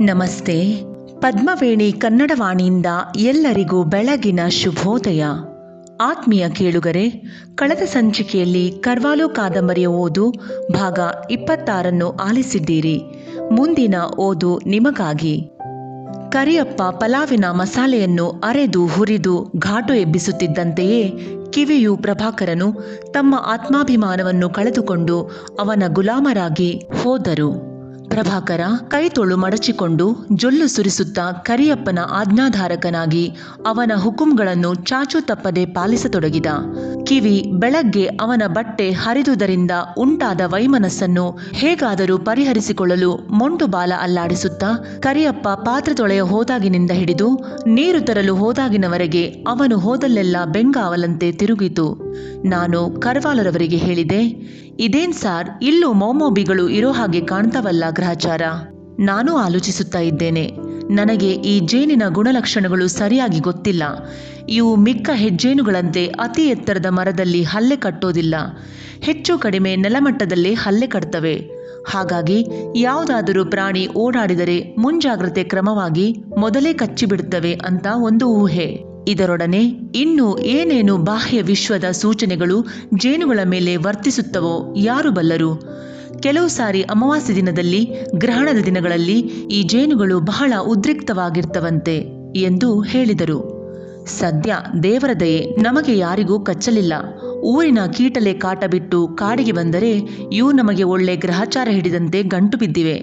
ನಮಸ್ತೆ. ಪದ್ಮವೇಣಿ ಕನ್ನಡವಾಣಿಯಿಂದ ಎಲ್ಲರಿಗೂ ಬೆಳಗಿನ ಶುಭೋದಯ. ಆತ್ಮೀಯ ಕೇಳುಗರೆ, ಕಳೆದ ಸಂಚಿಕೆಯಲ್ಲಿ ಕರ್ವಾಲು ಕಾದಂಬರಿಯ ಓದು ಭಾಗ ಇಪ್ಪತ್ತಾರನ್ನು ಆಲಿಸಿದ್ದೀರಿ. ಮುಂದಿನ ಓದು ನಿಮಗಾಗಿ. ಕರಿಯಪ್ಪ ಪಲಾವಿನ ಮಸಾಲೆಯನ್ನು ಅರೆದು ಹುರಿದು ಘಾಟು ಎಬ್ಬಿಸುತ್ತಿದ್ದಂತೆಯೇ ಕಿವಿಯು ಪ್ರಭಾಕರನು ತಮ್ಮ ಆತ್ಮಾಭಿಮಾನವನ್ನು ಕಳೆದುಕೊಂಡು ಅವನ ಗುಲಾಮರಾಗಿ ಹೋದರು. ಪ್ರಭಾಕರ ಕೈತೊಳು ಮಡಚಿಕೊಂಡು ಜೊಲ್ಲು ಸುರಿಸುತ್ತಾ ಕರಿಯಪ್ಪನ ಆಜ್ಞಾಧಾರಕನಾಗಿ ಅವನ ಹುಕುಂಗಳನ್ನು ಚಾಚು ತಪ್ಪದೆ ಪಾಲಿಸತೊಡಗಿದ. ಕಿವಿ ಬೆಳಗ್ಗೆ ಅವನ ಬಟ್ಟೆ ಹರಿದುದರಿಂದ ಉಂಟಾದ ವೈಮನಸ್ಸನ್ನು ಹೇಗಾದರೂ ಪರಿಹರಿಸಿಕೊಳ್ಳಲು ಮೊಂಡು ಬಾಲ ಅಲ್ಲಾಡಿಸುತ್ತಾ ಕರಿಯಪ್ಪ ಪಾತ್ರೆ ತೊಳೆಯ ಹೋದಾಗಿನಿಂದ ಹಿಡಿದು ನೀರು ತರಲು ಹೋದಾಗಿನವರೆಗೆ ಅವನು ಹೋದಲ್ಲೆಲ್ಲ ಬೆಂಗಾವಲಂತೆ ತಿರುಗಿತು. ನಾನು ಕರ್ವಾಲರವರಿಗೆ ಹೇಳಿದೆ, ಇದೇನ್ ಸಾರ್ ಇಲ್ಲೂ ಮೋಮೋಬಿಗಳು ಇರೋ ಹಾಗೆ ಕಾಣ್ತಾವಲ್ಲ ಗ್ರಹಚಾರ ನಾನು ಆಲೋಚಿಸುತ್ತಾ ಇದ್ದೇನೆ. ನನಗೆ ಈ ಜೇನಿನ ಗುಣಲಕ್ಷಣಗಳು ಸರಿಯಾಗಿ ಗೊತ್ತಿಲ್ಲ. ಇವು ಮಿಕ್ಕ ಹೆಜ್ಜೇನುಗಳಂತೆ ಅತಿ ಎತ್ತರದ ಮರದಲ್ಲಿ ಹಲ್ಲೆ ಕಟ್ಟೋದಿಲ್ಲ. ಹೆಚ್ಚು ಕಡಿಮೆ ನೆಲಮಟ್ಟದಲ್ಲೇ ಹಲ್ಲೆ ಕಟ್ತವೆ. ಹಾಗಾಗಿ ಯಾವುದಾದರೂ ಪ್ರಾಣಿ ಓಡಾಡಿದರೆ ಮುಂಜಾಗ್ರತೆ ಕ್ರಮವಾಗಿ ಮೊದಲೇ ಕಚ್ಚಿಬಿಡುತ್ತವೆ ಅಂತ ಒಂದು ಊಹೆ. ಇದರೊಡನೆ ಇನ್ನು ಏನೇನು ಬಾಹ್ಯ ವಿಶ್ವದ ಸೂಚನೆಗಳು ಜೇನುಗಳ ಮೇಲೆ ವರ್ತಿಸುತ್ತವೋ ಯಾರು ಬಲ್ಲರು? ಕೆಲವು ಸಾರಿ ಅಮಾವಾಸ್ಯ ದಿನದಲ್ಲಿ, ಗ್ರಹಣದ ದಿನಗಳಲ್ಲಿ ಈ ಜೇನುಗಳು ಬಹಳ ಉದ್ರಿಕ್ತವಾಗಿರ್ತವಂತೆ ಎಂದು ಹೇಳಿದರು. ಸದ್ಯ ದೇವರ ದಯೆ ನಮಗೆ ಯಾರಿಗೂ ಕಚ್ಚಲಿಲ್ಲ. ಊರಿನ ಕೀಟಲೆ ಕಾಟ ಬಿಟ್ಟು ಕಾಡಿಗೆ ಬಂದರೆ ಇವು ನಮಗೆ ಒಳ್ಳೆ ಗ್ರಹಚಾರ ಹಿಡಿದಂತೆ ಗಂಟು ಬಿದ್ದಿವೆ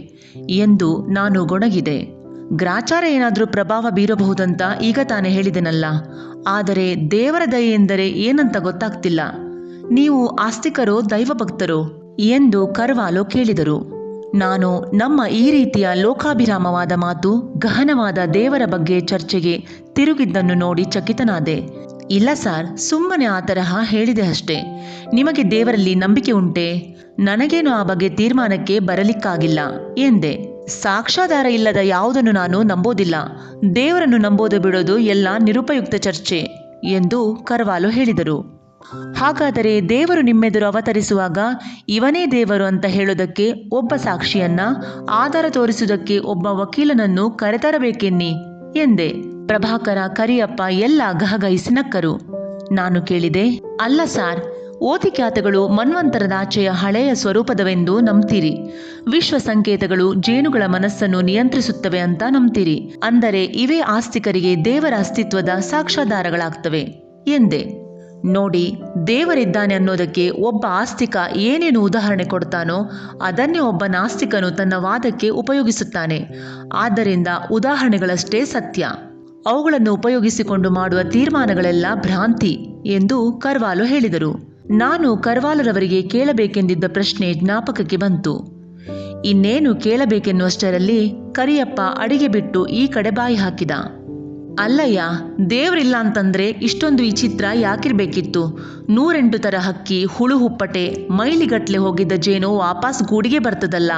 ಎಂದು ನಾನು ಗೊಣಗಿದೆ. ಗ್ರಾಚಾರ ಏನಾದರೂ ಪ್ರಭಾವ ಬೀರಬಹುದಂತ ಈಗ ತಾನೇ ಹೇಳಿದೆನಲ್ಲ. ಆದರೆ ದೇವರ ದಯೆ ಎಂದರೆ ಏನಂತ ಗೊತ್ತಾಗ್ತಿಲ್ಲ. ನೀವು ಆಸ್ತಿಕರೋ ದೈವಭಕ್ತರೋ? ಎಂದು ಕರ್ವಾಲೋ ಕೇಳಿದರು. ನಾನು ನಮ್ಮ ಈ ರೀತಿಯ ಲೋಕಾಭಿರಾಮವಾದ ಮಾತು, ಗಹನವಾದ ದೇವರ ಬಗ್ಗೆ ಚರ್ಚೆಗೆ ತಿರುಗಿದ್ದನ್ನು ನೋಡಿ ಚಕಿತನಾದೆ. ಇಲ್ಲ ಸಾರ್, ಸುಮ್ಮನೆ ಆ ತರಹ ಹೇಳಿದೆ ಅಷ್ಟೇ. ನಿಮಗೆ ದೇವರಲ್ಲಿ ನಂಬಿಕೆ ಉಂಟೆ? ನನಗೇನು ಆ ಬಗ್ಗೆ ತೀರ್ಮಾನಕ್ಕೆ ಬರಲಿಕ್ಕಾಗಿಲ್ಲ, ಎಂದೆ. ಸಾಕ್ಷಾಧಾರ ಇಲ್ಲದ ಯಾವುದನ್ನು ನಾನು ನಂಬೋದಿಲ್ಲ. ದೇವರನ್ನು ನಂಬೋದು ಬಿಡೋದು ಎಲ್ಲ ನಿರುಪಯುಕ್ತ ಚರ್ಚೆ, ಎಂದು ಕರ್ವಾಲು ಹೇಳಿದರು. ಹಾಗಾದರೆ ದೇವರು ನಿಮ್ಮೆದುರು ಅವತರಿಸುವಾಗ ಇವನೇ ದೇವರು ಅಂತ ಹೇಳೋದಕ್ಕೆ ಒಬ್ಬ ಸಾಕ್ಷಿಯನ್ನ ಆಧಾರ ತೋರಿಸುವುದಕ್ಕೆ ಒಬ್ಬ ವಕೀಲನನ್ನು ಕರೆತರಬೇಕೆನ್ನಿ ಎಂದೆ. ಪ್ರಭಾಕರ, ಕರಿಯಪ್ಪ ಎಲ್ಲ ಗಹಗಹಿಸಿ ನಕ್ಕರು ನಾನು ಕೇಳಿದೆ, ಅಲ್ಲ ಸಾರ್ ಮನ್ವಂತರದ ಮನ್ವಂತರದಾಚೆಯ ಹಳೆಯ ಸ್ವರೂಪದವೆಂದು ನಂಬ್ತೀರಿ. ವಿಶ್ವ ಸಂಕೇತಗಳು ಜೇನುಗಳ ಮನಸ್ಸನ್ನು ನಿಯಂತ್ರಿಸುತ್ತವೆ ಅಂತ ನಂಬ್ತೀರಿ. ಅಂದರೆ ಇವೇ ಆಸ್ತಿಕರಿಗೆ ದೇವರ ಅಸ್ತಿತ್ವದ ಸಾಕ್ಷಾಧಾರಗಳಾಗ್ತವೆ ಎಂದೆ. ನೋಡಿ, ದೇವರಿದ್ದಾನೆ ಅನ್ನೋದಕ್ಕೆ ಒಬ್ಬ ಆಸ್ತಿಕ ಏನೇನು ಉದಾಹರಣೆ ಕೊಡ್ತಾನೋ ಅದನ್ನೇ ಒಬ್ಬ ನಾಸ್ತಿಕನು ತನ್ನ ವಾದಕ್ಕೆ ಉಪಯೋಗಿಸುತ್ತಾನೆ. ಆದ್ದರಿಂದ ಉದಾಹರಣೆಗಳಷ್ಟೇ ಸತ್ಯ. ಅವುಗಳನ್ನು ಉಪಯೋಗಿಸಿಕೊಂಡು ಮಾಡುವ ತೀರ್ಮಾನಗಳೆಲ್ಲ ಭ್ರಾಂತಿ ಎಂದು ಕರ್ವಾಲು ಹೇಳಿದರು. ನಾನು ಕರ್ವಾಲರವರಿಗೆ ಕೇಳಬೇಕೆಂದಿದ್ದ ಪ್ರಶ್ನೆ ಜ್ಞಾಪಕಕ್ಕೆ ಬಂತು. ಇನ್ನೇನು ಕೇಳಬೇಕೆನ್ನುವಷ್ಟರಲ್ಲಿ ಕರಿಯಪ್ಪ ಅಡಿಗೆ ಬಿಟ್ಟು ಈ ಕಡೆ ಬಾಯಿ ಹಾಕಿದ. ಅಲ್ಲಯ್ಯ, ದೇವ್ರಿಲ್ಲ ಅಂತಂದ್ರೆ ಇಷ್ಟೊಂದು ವಿಚಿತ್ರ ಯಾಕಿರ್ಬೇಕಿತ್ತು. ನೂರೆಂಟು ಥರ ಹಕ್ಕಿ, ಹುಳು ಹುಪ್ಪಟೆ, ಮೈಲಿಗಟ್ಲೆ ಹೋಗಿದ್ದ ಜೇನು ವಾಪಸ್ ಗೂಡಿಗೆ ಬರ್ತದಲ್ಲ.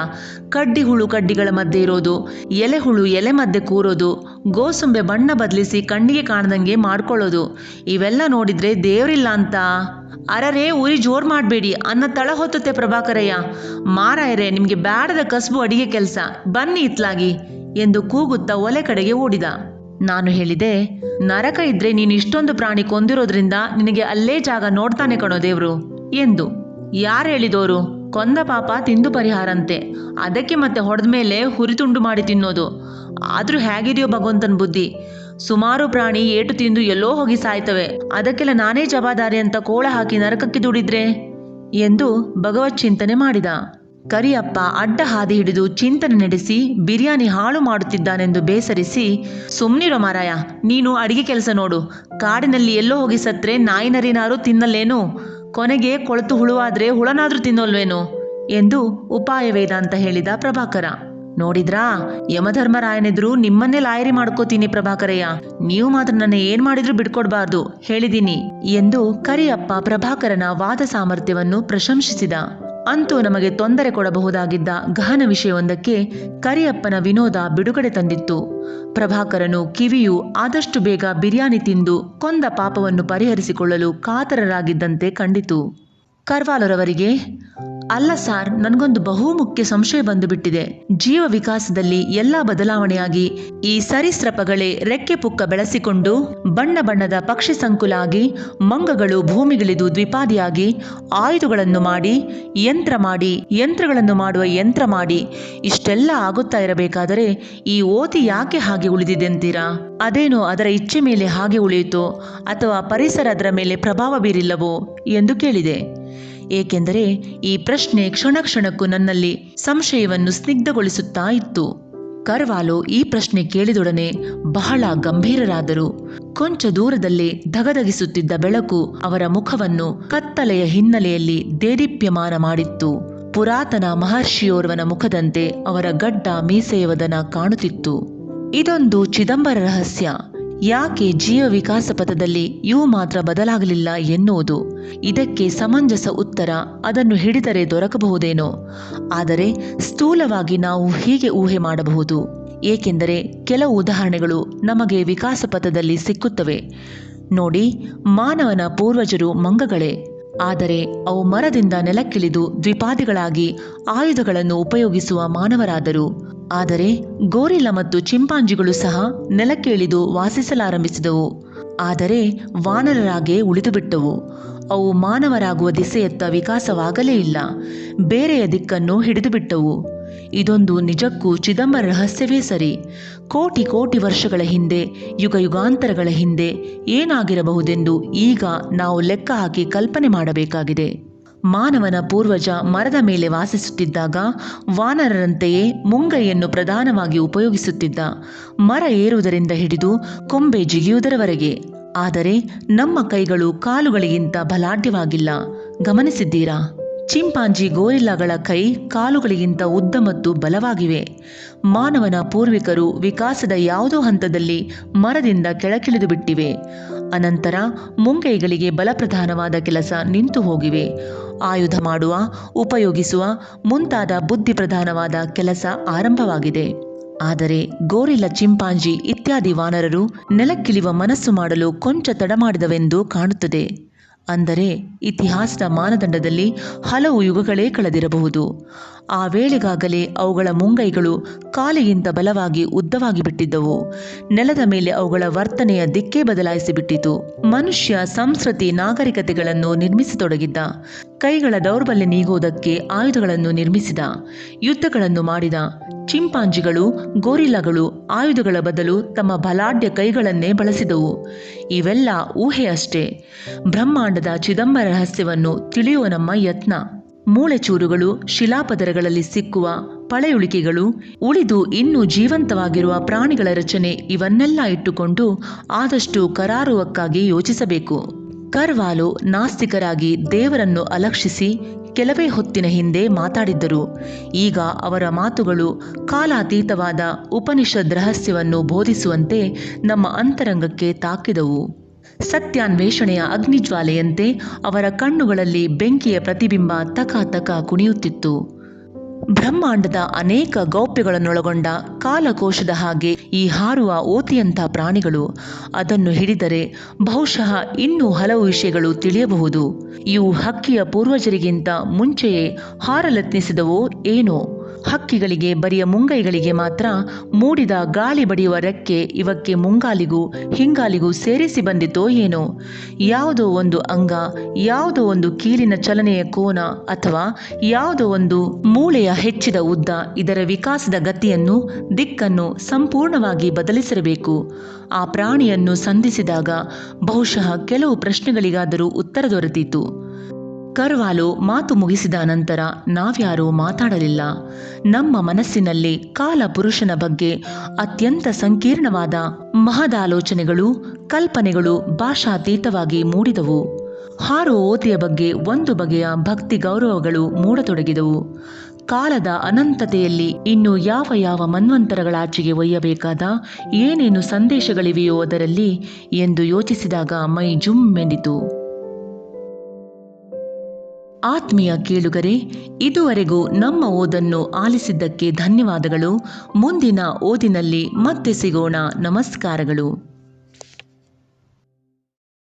ಕಡ್ಡಿ ಹುಳು ಕಡ್ಡಿಗಳ ಮಧ್ಯೆ ಇರೋದು, ಎಲೆ ಹುಳು ಎಲೆ ಮಧ್ಯೆ ಕೂರೋದು, ಗೋಸುಂಬೆ ಬಣ್ಣ ಬದಲಿಸಿ ಕಣ್ಣಿಗೆ ಕಾಣದಂಗೆ ಮಾಡ್ಕೊಳ್ಳೋದು. ಇವೆಲ್ಲ ನೋಡಿದ್ರೆ ದೇವ್ರಿಲ್ಲ ಅಂತ. ಅರರೇ, ಉರಿ ಜೋರ್ ಮಾಡಬೇಡಿ, ಅನ್ನ ತಳ ಹೊತ್ತುತ್ತೆ ಪ್ರಭಾಕರಯ್ಯ. ಮಾರಾಯರೇ, ನಿಮಗೆ ಬ್ಯಾಡದ ಕಸಬು ಅಡಿಗೆ ಕೆಲಸ. ಬನ್ನಿ ಇತ್ಲಾಗಿ, ಎಂದು ಕೂಗುತ್ತಾ ಒಲೆ ಕಡೆಗೆ ಓಡಿದ. ನಾನು ಹೇಳಿದೆ, ನರಕ ಇದ್ರೆ ನೀನು ಇಷ್ಟೊಂದು ಪ್ರಾಣಿ ಕೊಂದಿರೋದ್ರಿಂದ ನಿನಗೆ ಅಲ್ಲೇ ಜಾಗ ನೋಡ್ತಾನೆ ಕಣೋ ದೇವ್ರು ಎಂದು ಯಾರು ಹೇಳಿದೋರು? ಕೊಂದ ಪಾಪ ತಿಂದು ಪರಿಹಾರಂತೆ. ಅದಕ್ಕೆ ಮತ್ತೆ ಹೊಡೆದ ಮೇಲೆ ಹುರಿತುಂಡು ಮಾಡಿ ತಿನ್ನೋದು. ಆದ್ರೂ ಹೇಗಿದೆಯೋ ಭಗವಂತನ ಬುದ್ಧಿ. ಸುಮಾರು ಪ್ರಾಣಿ ಏಟು ತಿಂದು ಎಲ್ಲೋ ಹೋಗಿ ಸಾಯ್ತವೆ. ಅದಕ್ಕೆಲ್ಲ ನಾನೇ ಜವಾಬ್ದಾರಿ ಅಂತ ಕೋಳ ಹಾಕಿ ನರಕಕ್ಕೆ ದುಡಿದ್ರೆ? ಎಂದು ಭಗವತ್ ಚಿಂತನೆ ಮಾಡಿದ. ಕರಿಯಪ್ಪ ಅಡ್ಡ ಹಾದಿ ಹಿಡಿದು ಚಿಂತನೆ ನಡೆಸಿ ಬಿರಿಯಾನಿ ಹಾಳು ಮಾಡುತ್ತಿದ್ದಾನೆಂದು ಬೇಸರಿಸಿ, ಸುಮ್ನಿರೋ ಮಾರಾಯ, ನೀನು ಅಡಿಗೆ ಕೆಲಸ ನೋಡು. ಕಾಡಿನಲ್ಲಿ ಎಲ್ಲೋ ಹೋಗಿ ಸತ್ರೆ ನಾಯಿ ನರಿನಾರು ತಿನ್ನಲ್ಲೇನು? ಕೊನೆಗೆ ಕೊಳತು ಹುಳುವಾದ್ರೆ ಹುಳನಾದ್ರೂ ತಿನ್ನೋಲ್ವೇನು? ಎಂದು ಉಪಾಯ ವೇದಾಂತ ಹೇಳಿದ ಪ್ರಭಾಕರ. ನೋಡಿದ್ರಾ? ಯಮಧರ್ಮರಾಯನೆದ್ರು ನಿಮ್ಮನ್ನೇ ಲಾಯರಿ ಮಾಡ್ಕೋತೀನಿ ಪ್ರಭಾಕರಯ್ಯ. ನೀವು ಮಾತ್ರ ನನ್ನ ಏನ್ ಮಾಡಿದ್ರು ಬಿಡ್ಕೊಡ್ಬಾರ್ದು, ಹೇಳಿದೀನಿ, ಎಂದು ಕರಿಯಪ್ಪ ಪ್ರಭಾಕರನ ವಾದ ಸಾಮರ್ಥ್ಯವನ್ನು ಪ್ರಶಂಸಿಸಿದ. ಅಂತೂ ನಮಗೆ ತೊಂದರೆ ಕೊಡಬಹುದಾಗಿದ್ದ ಗಹನ ವಿಷಯವೊಂದಕ್ಕೆ ಕರಿಯಪ್ಪನ ವಿನೋದ ಬಿಡುಗಡೆ ತಂದಿತ್ತು. ಪ್ರಭಾಕರನು ಕಿವಿಯು ಆದಷ್ಟು ಬೇಗ ಬಿರಿಯಾನಿ ತಿಂದು ಕೊಂದ ಪಾಪವನ್ನು ಪರಿಹರಿಸಿಕೊಳ್ಳಲು ಕಾತರರಾಗಿದ್ದಂತೆ ಕಂಡಿತು. ಕರ್ವಾಲರವರಿಗೆ, ಅಲ್ಲ ಸಾರ್, ನನಗೊಂದು ಬಹುಮುಖ್ಯ ಸಂಶಯ ಬಂದುಬಿಟ್ಟಿದೆ. ಜೀವ ವಿಕಾಸದಲ್ಲಿ ಎಲ್ಲಾ ಬದಲಾವಣೆಯಾಗಿ ಈ ಸರಿಸ್ರಪಗಳೇ ರೆಕ್ಕೆ ಪುಕ್ಕ ಬೆಳೆಸಿಕೊಂಡು, ಬಣ್ಣ ಬಣ್ಣದ ಪಕ್ಷಿ ಸಂಕುಲ ಆಗಿ ಮಂಗಗಳು ಭೂಮಿಗಿಳಿದು ದ್ವಿಪಾದಿಯಾಗಿ, ಆಯುಧಗಳನ್ನು ಮಾಡಿ, ಯಂತ್ರ ಮಾಡಿ, ಯಂತ್ರಗಳನ್ನು ಮಾಡುವ ಯಂತ್ರ ಮಾಡಿ, ಇಷ್ಟೆಲ್ಲ ಆಗುತ್ತಾ ಇರಬೇಕಾದರೆ ಈ ಓತಿ ಯಾಕೆ ಹಾಗೆ ಉಳಿದಿದೆ ಅಂತೀರಾ ಅದೇನೋ ಅದರ ಇಚ್ಛೆ ಮೇಲೆ ಹಾಗೆ ಉಳಿಯಿತೋ, ಅಥವಾ ಪರಿಸರ ಅದರ ಮೇಲೆ ಪ್ರಭಾವ ಬೀರಿಲ್ಲವೋ ಎಂದು ಕೇಳಿದೆ. ಏಕೆಂದರೆ ಈ ಪ್ರಶ್ನೆ ಕ್ಷಣ ಕ್ಷಣಕ್ಕೂ ನನ್ನಲ್ಲಿ ಸಂಶಯವನ್ನು ಸ್ನಿಗ್ಧಗೊಳಿಸುತ್ತಾ ಇತ್ತು. ಕರ್ವಾಲೋ ಈ ಪ್ರಶ್ನೆ ಕೇಳಿದೊಡನೆ ಬಹಳ ಗಂಭೀರರಾದರು. ಕೊಂಚ ದೂರದಲ್ಲಿ ಧಗಧಗಿಸುತ್ತಿದ್ದ ಬೆಳಕು ಅವರ ಮುಖವನ್ನು ಕತ್ತಲೆಯ ಹಿನ್ನೆಲೆಯಲ್ಲಿ ದೇದೀಪ್ಯಮಾನ ಮಾಡಿತ್ತು. ಪುರಾತನ ಮಹರ್ಷಿಯೋರ್ವನ ಮುಖದಂತೆ ಅವರ ಗಡ್ಡ ಮೀಸೆಯವದನ ಕಾಣುತ್ತಿತ್ತು. ಇದೊಂದು ಚಿದಂಬರ ರಹಸ್ಯ. ಯಾಕೆ ಜೀವ ವಿಕಾಸ ಪಥದಲ್ಲಿ ಇವು ಮಾತ್ರ ಬದಲಾಗಲಿಲ್ಲ ಎನ್ನುವುದು. ಇದಕ್ಕೆ ಸಮಂಜಸ ಉತ್ತರ, ಅದನ್ನು ಹಿಡಿದರೆ ದೊರಕಬಹುದೇನೋ? ಆದರೆ ಸ್ಥೂಲವಾಗಿ ನಾವು ಹೀಗೆ ಊಹೆ ಮಾಡಬಹುದು. ಏಕೆಂದರೆ ಕೆಲವು ಉದಾಹರಣೆಗಳು ನಮಗೆ ವಿಕಾಸ ಪಥದಲ್ಲಿ ಸಿಕ್ಕುತ್ತವೆ. ನೋಡಿ, ಮಾನವನ ಪೂರ್ವಜರು ಮಂಗಗಳೇ. ಆದರೆ ಅವು ಮರದಿಂದ ನೆಲಕ್ಕಿಳಿದು ದ್ವಿಪಾದಿಗಳಾಗಿ ಆಯುಧಗಳನ್ನು ಉಪಯೋಗಿಸುವ ಮಾನವರಾದರು. ಆದರೆ ಗೋರಿಲ ಮತ್ತು ಚಿಂಪಾಂಜಿಗಳು ಸಹ ನೆಲಕ್ಕಿಳಿದು ವಾಸಿಸಲಾರಂಭಿಸಿದವು. ಆದರೆ ವಾನರರಾಗೇ ಉಳಿದುಬಿಟ್ಟವು. ಅವು ಮಾನವರಾಗುವ ದಿಸೆಯತ್ತ ವಿಕಾಸವಾಗಲೇ ಇಲ್ಲ. ಬೇರೆಯ ದಿಕ್ಕನ್ನು ಹಿಡಿದುಬಿಟ್ಟವು. ಇದೊಂದು ನಿಜಕ್ಕೂ ಚಿದಂಬರ ರಹಸ್ಯವೇ ಸರಿ. ಕೋಟಿ ಕೋಟಿ ವರ್ಷಗಳ ಹಿಂದೆ, ಯುಗ ಯುಗಾಂತರಗಳ ಹಿಂದೆ ಏನಾಗಿರಬಹುದೆಂದು ಈಗ ನಾವು ಲೆಕ್ಕ ಹಾಕಿ ಕಲ್ಪನೆ ಮಾಡಬೇಕಾಗಿದೆ. ಮಾನವನ ಪೂರ್ವಜ ಮರದ ಮೇಲೆ ವಾಸಿಸುತ್ತಿದ್ದಾಗ ವಾನರರಂತೆಯೇ ಮುಂಗೈಯನ್ನು ಪ್ರಧಾನವಾಗಿ ಉಪಯೋಗಿಸುತ್ತಿದ್ದ. ಮರ ಏರುವುದರಿಂದ ಹಿಡಿದು ಕೊಂಬೆ ಜಿಗಿಯುವುದರವರೆಗೆ. ಆದರೆ ನಮ್ಮ ಕೈಗಳು ಕಾಲುಗಳಿಗಿಂತ ಬಲಾಢ್ಯವಾಗಿಲ್ಲ. ಗಮನಿಸಿದ್ದೀರಾ? ಚಿಂಪಾಂಜಿ ಗೋರಿಲ್ಲಾಗಳ ಕೈ ಕಾಲುಗಳಿಗಿಂತ ಉದ್ದ ಮತ್ತು ಬಲವಾಗಿವೆ. ಮಾನವನ ಪೂರ್ವಿಕರು ವಿಕಾಸದ ಯಾವುದೋ ಹಂತದಲ್ಲಿ ಮರದಿಂದ ಕೆಳಕಿಳಿದು ಬಿಟ್ಟಿವೆ ಅನಂತರ ಮುಂಗೈಗಳಿಗೆ ಬಲಪ್ರಧಾನವಾದ ಕೆಲಸ ನಿಂತು ಹೋಗಿವೆ. ಆಯುಧ ಮಾಡುವ, ಉಪಯೋಗಿಸುವ, ಮುಂತಾದ ಬುದ್ಧಿ ಪ್ರಧಾನವಾದ ಕೆಲಸ ಆರಂಭವಾಗಿದೆ. ಆದರೆ ಗೋರಿಲ ಚಿಂಪಾಂಜಿ ಇತ್ಯಾದಿ ವಾನರರು ನೆಲಕ್ಕಿಳಿಯುವ ಮನಸ್ಸು ಮಾಡಲು ಕೊಂಚ ತಡಮಾಡಿದವೆಂದು ಕಾಣುತ್ತದೆ. ಅಂದರೆ ಇತಿಹಾಸದ ಮಾನದಂಡದಲ್ಲಿ ಹಲವು ಯುಗಗಳೇ ಕಳೆದಿರಬಹುದು. ಆ ವೇಳೆಗಾಗಲೇ ಅವುಗಳ ಮುಂಗೈಗಳು ಕಾಲಿಗಿಂತ ಬಲವಾಗಿ ಉದ್ದವಾಗಿ ಬಿಟ್ಟಿದ್ದವು ನೆಲದ ಮೇಲೆ ಅವುಗಳ ವರ್ತನೆಯ ದಿಕ್ಕೇ ಬದಲಾಯಿಸಿಬಿಟ್ಟಿತು. ಮನುಷ್ಯ ಸಂಸ್ಕೃತಿ ನಾಗರಿಕತೆಗಳನ್ನು ನಿರ್ಮಿಸತೊಡಗಿದ್ದ. ಕೈಗಳ ದೌರ್ಬಲ್ಯ ನೀಗುವುದಕ್ಕೆ ಆಯುಧಗಳನ್ನು ನಿರ್ಮಿಸಿದ, ಯುದ್ಧಗಳನ್ನು ಮಾಡಿದ, ಚಿಂಪಾಂಜಿಗಳು ಗೋರಿಲಾಗಳು ಆಯುಧಗಳ ಬದಲು ತಮ್ಮ ಬಲಾಢ್ಯ ಕೈಗಳನ್ನೇ ಬಳಸಿದವು. ಇವೆಲ್ಲ ಊಹೆಯಷ್ಟೇ. ಬ್ರಹ್ಮಾಂಡದ ಚಿದಂಬರ ರಹಸ್ಯವನ್ನು ತಿಳಿಯುವ ನಮ್ಮ ಯತ್ನ. ಮೂಳೆಚೂರುಗಳು, ಶಿಲಾಪದರಗಳಲ್ಲಿ ಸಿಕ್ಕುವ ಪಳೆಯುಳಿಕೆಗಳು, ಉಳಿದು ಇನ್ನೂ ಜೀವಂತವಾಗಿರುವ ಪ್ರಾಣಿಗಳ ರಚನೆ ಇವನ್ನೆಲ್ಲ ಇಟ್ಟುಕೊಂಡು ಆದಷ್ಟು ಕರಾರುವಕ್ಕಾಗಿ ಯೋಚಿಸಬೇಕು. ಕರ್ವಾಲು ನಾಸ್ತಿಕರಾಗಿ ದೇವರನ್ನು ಅಲಕ್ಷಿಸಿ ಕೆಲವೇ ಹೊತ್ತಿನ ಹಿಂದೆ ಮಾತಾಡಿದ್ದರು. ಈಗ ಅವರ ಮಾತುಗಳು ಕಾಲಾತೀತವಾದ ಉಪನಿಷದ್ ರಹಸ್ಯವನ್ನು ಬೋಧಿಸುವಂತೆ ನಮ್ಮ ಅಂತರಂಗಕ್ಕೆ ತಾಕಿದವು. ಸತ್ಯಾನ್ವೇಷಣೆಯ ಅಗ್ನಿಜ್ವಾಲೆಯಂತೆ ಅವರ ಕಣ್ಣುಗಳಲ್ಲಿ ಬೆಂಕಿಯ ಪ್ರತಿಬಿಂಬ ತಕ ತಕ ಕುಣಿಯುತ್ತಿತ್ತು. ಬ್ರಹ್ಮಾಂಡದ ಅನೇಕ ಗೌಪ್ಯಗಳನ್ನೊಳಗೊಂಡ ಕಾಲಕೋಶದ ಹಾಗೆ ಈ ಹಾರುವ ಓತಿಯಂಥ ಪ್ರಾಣಿಗಳು ಅದನ್ನು ಹಿಡಿದರೆ ಬಹುಶಃ ಇನ್ನೂ ಹಲವು ವಿಷಯಗಳು ತಿಳಿಯಬಹುದು. ಇವು ಹಕ್ಕಿಯ ಪೂರ್ವಜರಿಗಿಂತ ಮುಂಚೆಯೇ ಹಾರಲೆತ್ನಿಸಿದವೋ ಏನೋ. ಹಕ್ಕಿಗಳಿಗೆ ಬರಿಯ ಮುಂಗೈಗಳಿಗೆ ಮಾತ್ರ ಮೂಡಿದ ಗಾಳಿ ಬಡಿಯುವ ರೆಕ್ಕೆ ಇವಕ್ಕೆ ಮುಂಗಾಲಿಗೂ ಹಿಂಗಾಲಿಗೂ ಸೇರಿಸಿ ಬಂದಿತೋ ಏನೋ? ಯಾವುದೋ ಒಂದು ಅಂಗ, ಯಾವುದೋ ಒಂದು ಕೀಲಿನ ಚಲನೆಯ ಕೋನ ಅಥವಾ ಯಾವುದೋ ಒಂದು ಮೂಳೆಯ ಹೆಚ್ಚಿದ ಉದ್ದ ಇದರ ವಿಕಾಸದ ಗತಿಯನ್ನು, ದಿಕ್ಕನ್ನು ಸಂಪೂರ್ಣವಾಗಿ ಬದಲಿಸಿರಬೇಕು. ಆ ಪ್ರಾಣಿಯನ್ನು ಸಂಧಿಸಿದಾಗ ಬಹುಶಃ ಕೆಲವು ಪ್ರಶ್ನೆಗಳಿಗಾದರೂ ಉತ್ತರ ದೊರೆತಿತು ಕರ್ವಾಲು ಮಾತು ಮುಗಿಸಿದ ನಂತರ ನಾವ್ಯಾರೂ ಮಾತಾಡಲಿಲ್ಲ. ನಮ್ಮ ಮನಸ್ಸಿನಲ್ಲಿ ಕಾಲ ಪುರುಷನ ಬಗ್ಗೆ ಅತ್ಯಂತ ಸಂಕೀರ್ಣವಾದ ಮಹದಾಲೋಚನೆಗಳು, ಕಲ್ಪನೆಗಳು ಭಾಷಾತೀತವಾಗಿ ಮೂಡಿದವು. ಹಾರೋ ಓತಿಯ ಬಗ್ಗೆ ಒಂದು ಬಗೆಯ ಭಕ್ತಿ ಗೌರವಗಳು ಮೂಡತೊಡಗಿದವು. ಕಾಲದ ಅನಂತತೆಯಲ್ಲಿ ಇನ್ನು ಯಾವ ಯಾವ ಮನ್ವಂತರಗಳಾಚೆಗೆ ಒಯ್ಯಬೇಕಾದ, ಏನೇನು ಸಂದೇಶಗಳಿವೆಯೋ ಅದರಲ್ಲಿ ಎಂದು ಯೋಚಿಸಿದಾಗ ಮೈ ಜುಮ್ಮೆಂದಿತು ಆತ್ಮೀಯ ಕೇಳುಗರೆ ಇದುವರೆಗೂ ನಮ್ಮ ಓದನ್ನು ಆಲಿಸಿದ್ದಕ್ಕೆ ಧನ್ಯವಾದಗಳು. ಮುಂದಿನ ಓದಿನಲ್ಲಿ ಮತ್ತೆ ಸಿಗೋಣ. ನಮಸ್ಕಾರಗಳು.